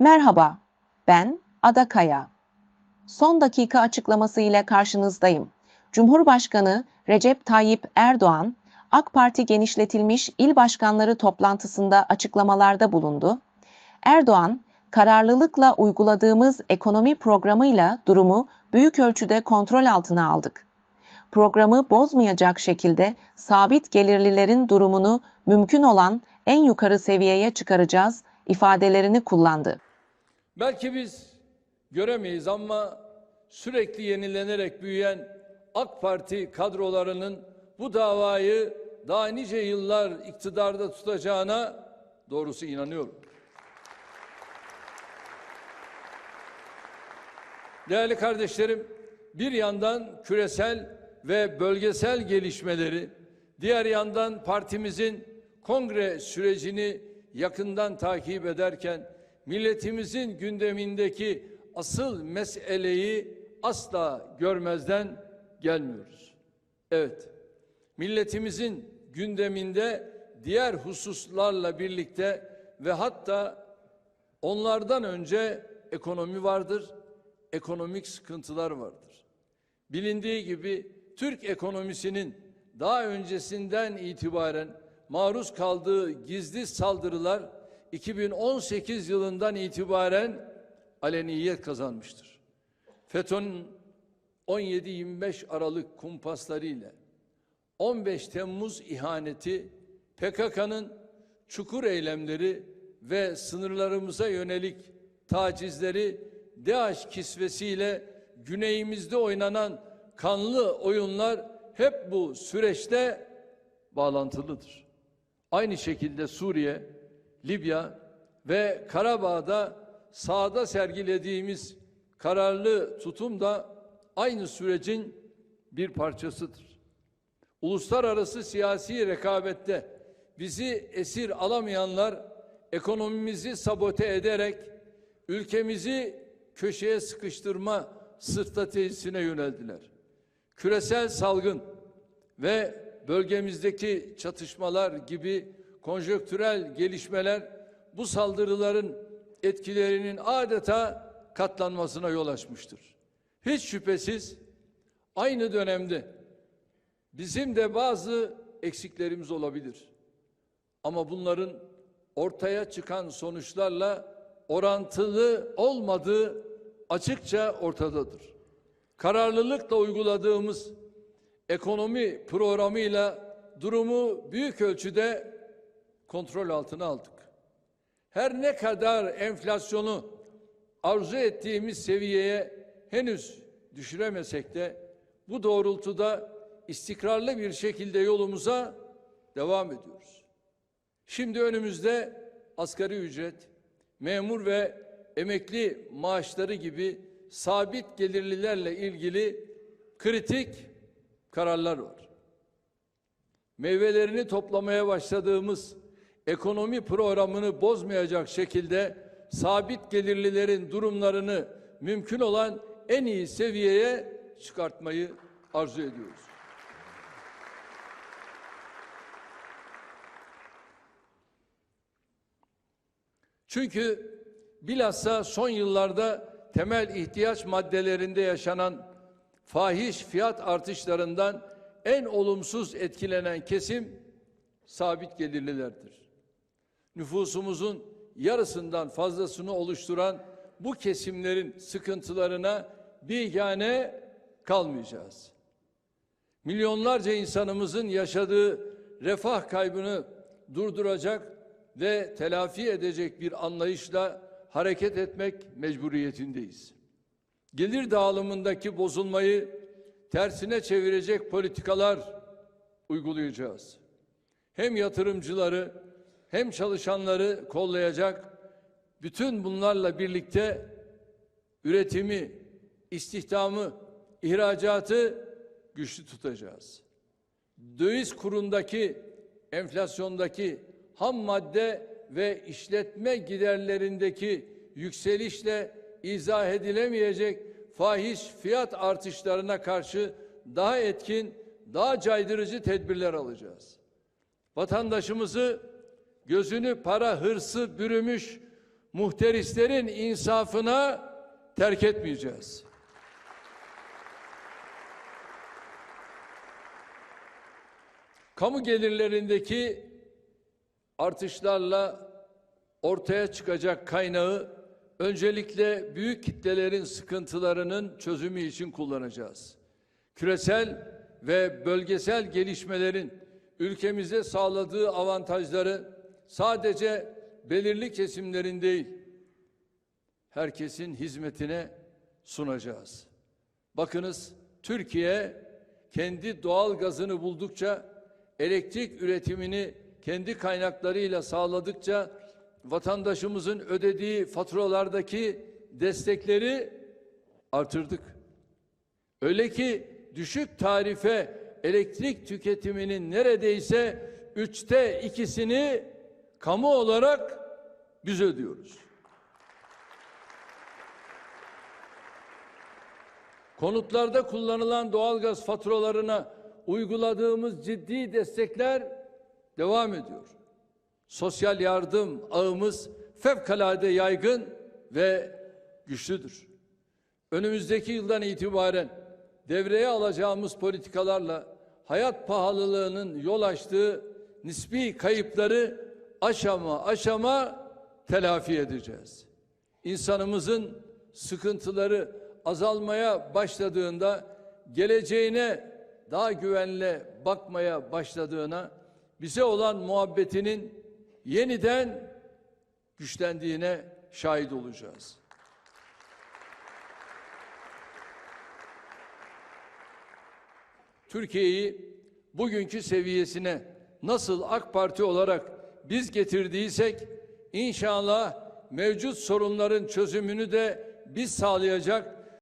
Merhaba, ben Ada Kaya. Son dakika açıklaması ile karşınızdayım. Cumhurbaşkanı Recep Tayyip Erdoğan, AK Parti genişletilmiş il başkanları toplantısında açıklamalarda bulundu. Erdoğan, kararlılıkla uyguladığımız ekonomi programıyla durumu büyük ölçüde kontrol altına aldık. Programı bozmayacak şekilde sabit gelirlilerin durumunu mümkün olan en yukarı seviyeye çıkaracağız ifadelerini kullandı. Belki biz göremeyiz ama sürekli yenilenerek büyüyen AK Parti kadrolarının bu davayı daha nice yıllar iktidarda tutacağına doğrusu inanıyorum. Değerli kardeşlerim, bir yandan küresel ve bölgesel gelişmeleri, diğer yandan partimizin kongre sürecini yakından takip ederken milletimizin gündemindeki asıl meseleyi asla görmezden gelmiyoruz. Evet, milletimizin gündeminde diğer hususlarla birlikte ve hatta onlardan önce ekonomi vardır, ekonomik sıkıntılar vardır. Bilindiği gibi Türk ekonomisinin daha öncesinden itibaren maruz kaldığı gizli saldırılar 2018 yılından itibaren aleniyet kazanmıştır. FETÖ'nün 17-25 Aralık kumpaslarıyla 15 Temmuz ihaneti, PKK'nın çukur eylemleri ve sınırlarımıza yönelik tacizleri DAEŞ kisvesiyle güneyimizde oynanan kanlı oyunlar hep bu süreçte bağlantılıdır. Aynı şekilde Suriye, Libya ve Karabağ'da sahada sergilediğimiz kararlı tutum da aynı sürecin bir parçasıdır. Uluslararası siyasi rekabette bizi esir alamayanlar ekonomimizi sabote ederek ülkemizi köşeye sıkıştırma stratejisine yöneldiler. Küresel salgın ve bölgemizdeki çatışmalar gibi konjöktürel gelişmeler bu saldırıların etkilerinin adeta katlanmasına yol açmıştır. Hiç şüphesiz aynı dönemde bizim de bazı eksiklerimiz olabilir. Ama bunların ortaya çıkan sonuçlarla orantılı olmadığı açıkça ortadadır. Kararlılıkla uyguladığımız ekonomi programıyla durumu büyük ölçüde kontrol altına aldık. Her ne kadar enflasyonu arzu ettiğimiz seviyeye henüz düşüremesek de bu doğrultuda istikrarlı bir şekilde yolumuza devam ediyoruz. Şimdi önümüzde asgari ücret, memur ve emekli maaşları gibi sabit gelirlilerle ilgili kritik kararlar var. Meyvelerini toplamaya başladığımız ekonomi programını bozmayacak şekilde sabit gelirlilerin durumlarını mümkün olan en iyi seviyeye çıkartmayı arzu ediyoruz. Çünkü bilhassa son yıllarda temel ihtiyaç maddelerinde yaşanan fahiş fiyat artışlarından en olumsuz etkilenen kesim sabit gelirlilerdir. Nüfusumuzun yarısından fazlasını oluşturan bu kesimlerin sıkıntılarına bigane kalmayacağız. Milyonlarca insanımızın yaşadığı refah kaybını durduracak ve telafi edecek bir anlayışla hareket etmek mecburiyetindeyiz. Gelir dağılımındaki bozulmayı tersine çevirecek politikalar uygulayacağız. Hem yatırımcıları hem çalışanları kollayacak bütün bunlarla birlikte üretimi, istihdamı, ihracatı güçlü tutacağız. Döviz kurundaki, enflasyondaki ham madde ve işletme giderlerindeki yükselişle izah edilemeyecek fahiş fiyat artışlarına karşı daha etkin, daha caydırıcı tedbirler alacağız. Vatandaşımızı gözünü para hırsı bürümüş muhterislerin insafına terk etmeyeceğiz. Kamu gelirlerindeki artışlarla ortaya çıkacak kaynağı öncelikle büyük kitlelerin sıkıntılarının çözümü için kullanacağız. Küresel ve bölgesel gelişmelerin ülkemize sağladığı avantajları sadece belirli kesimlerin değil, herkesin hizmetine sunacağız. Bakınız Türkiye kendi doğal gazını buldukça, elektrik üretimini kendi kaynaklarıyla sağladıkça vatandaşımızın ödediği faturalardaki destekleri artırdık. Öyle ki düşük tarife elektrik tüketiminin neredeyse üçte ikisini kamu olarak biz ödüyoruz. Konutlarda kullanılan doğalgaz faturalarına uyguladığımız ciddi destekler devam ediyor. Sosyal yardım ağımız fevkalade yaygın ve güçlüdür. Önümüzdeki yıldan itibaren devreye alacağımız politikalarla hayat pahalılığının yol açtığı nispi kayıpları aşama aşama telafi edeceğiz. İnsanımızın sıkıntıları azalmaya başladığında geleceğine daha güvenle bakmaya başladığına bize olan muhabbetinin yeniden güçlendiğine şahit olacağız. Türkiye'yi bugünkü seviyesine nasıl AK Parti olarak biz getirdiysek inşallah mevcut sorunların çözümünü de biz sağlayacak